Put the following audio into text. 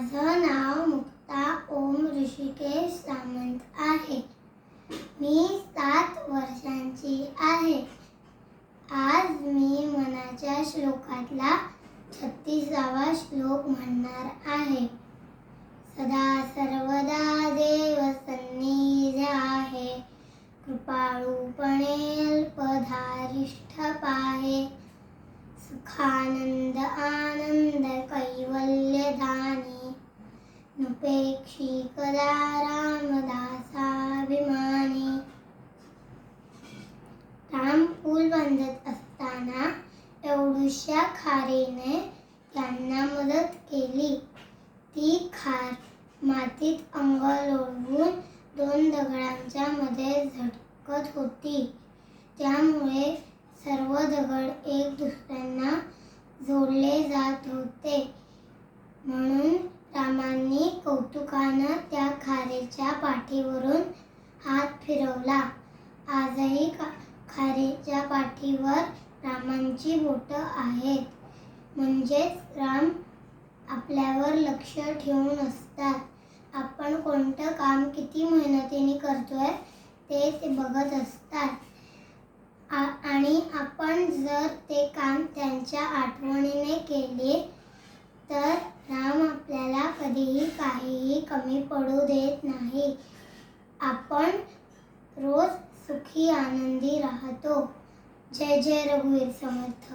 माझं नाव मुक्ता ओम ऋषिकेश सामंत आहे. मी सात वर्षांची आहे. आज मी मनाच्या श्लोकातला छत्तीसावा श्लोक म्हणणार आहे. सदा सर्वदा देव सन्निध आहे. कृपाळूपणे अल्पधारिष्ठ पाहे. सुखानंद आनंद कैवल्य दानी उपेक्षी कदा रामदासाभिमानी. राम पूल बांधत असताना एवढूशा खारीने त्यांना मदत केली. ती खार मातीत अंग लोळवून दोन दगडांच्या मध्ये झटकत होती. त्यामुळे सर्व दगड एक दुसऱ्यांना जोडले जात होते. म्हणून कौतुकानं त्या खारेच्या पाठीवरून हात फिरवला. आजही खारेच्या पाठीवर रामांची बोटं आहेत. म्हणजेच राम आपल्यावर लक्ष ठेवून असतात. आपण कोणतं काम किती मेहनतीने करतोय ते ते बघत असतात. आणि आपण जर ते काम त्यांच्या आठवणीने केले तर कधीही काहीही कमी पडू देत नाही. आपण रोज सुखी आनंदी राहतो. जय जय रघुवीर समर्थ.